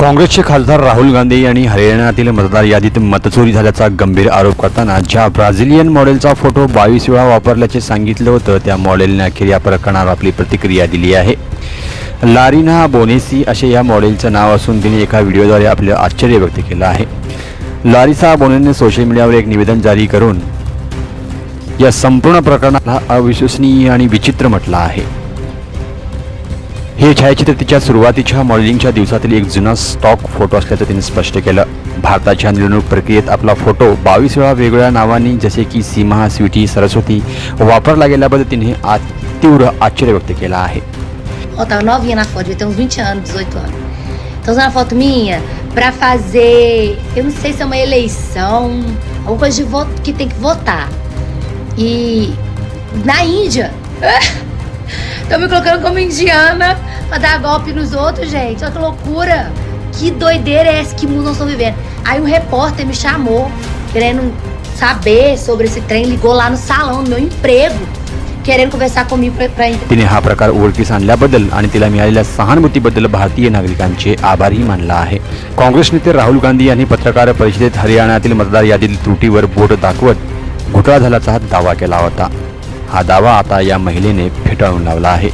काँग्रेसचे खासदार राहुल गांधी यांनी हरियाणातील मतदार यादीत मतचोरी झाल्याचा गंभीर आरोप करताना ज्या ब्राझिलियन मॉडेलचा फोटो बावीस वेळा वापरल्याचे सांगितलं होतं त्या मॉडेलने अखेर या प्रकरणावर आपली प्रतिक्रिया दिली आहे. लारिना बोनेसी असे या मॉडेलचं नाव असून तिने एका व्हिडिओद्वारे आपलं आश्चर्य व्यक्त केलं आहे. लारिसा बोनेने सोशल मीडियावर एक निवेदन जारी करून या संपूर्ण प्रकरणाला अविश्वसनीय आणि विचित्र म्हटलं आहे. हे छायाचित्र तिच्या सुरुवातीच्या मॉडेलिंगच्या दिवसातील एक जुना स्टॉक फोटो असल्याचं तिने स्पष्ट केलं भारताच्या निवडणूक प्रक्रियेत आपला फोटो बावीस वेळा वेगवेगळ्या नावांनी जसे की सीमा स्वीटी सरस्वती वापरला गेल्याबद्दल तिने आ तीव्र आश्चर्य व्यक्त केलं आहे Ó, tava novinha na foto, devia ter uns 20 anos, 18 anos. Então usando a foto minha para fazer, eu não sei se é uma eleição, alguma coisa de voto que tem que votar. E na Índia, estão me colocando como indiana pra dar golpe nos outros, gente. Olha que loucura. Que doideira é essa? Que mundo nós estamos vivendo? Aí um repórter me chamou, querendo saber sobre esse trem, ligou lá no salão do meu emprego, querendo conversar comigo pra, pra तिने हा प्रकार उघडकीस आणल्याबद्दल आणि तिला मिळालेल्या सहानुभूतीबद्दल भारतीय नागरिकांचे आभारही मानला आहे काँग्रेस नेते राहुल गांधी यांनी पत्रकार परिषदेत हरियाणातील मतदार यादीतील त्रुटीवर बोट दाखवत घोटाळा झाल्याचा दावा केला होता हा दावा आता या महिलेने फेटाळून लावला आहे.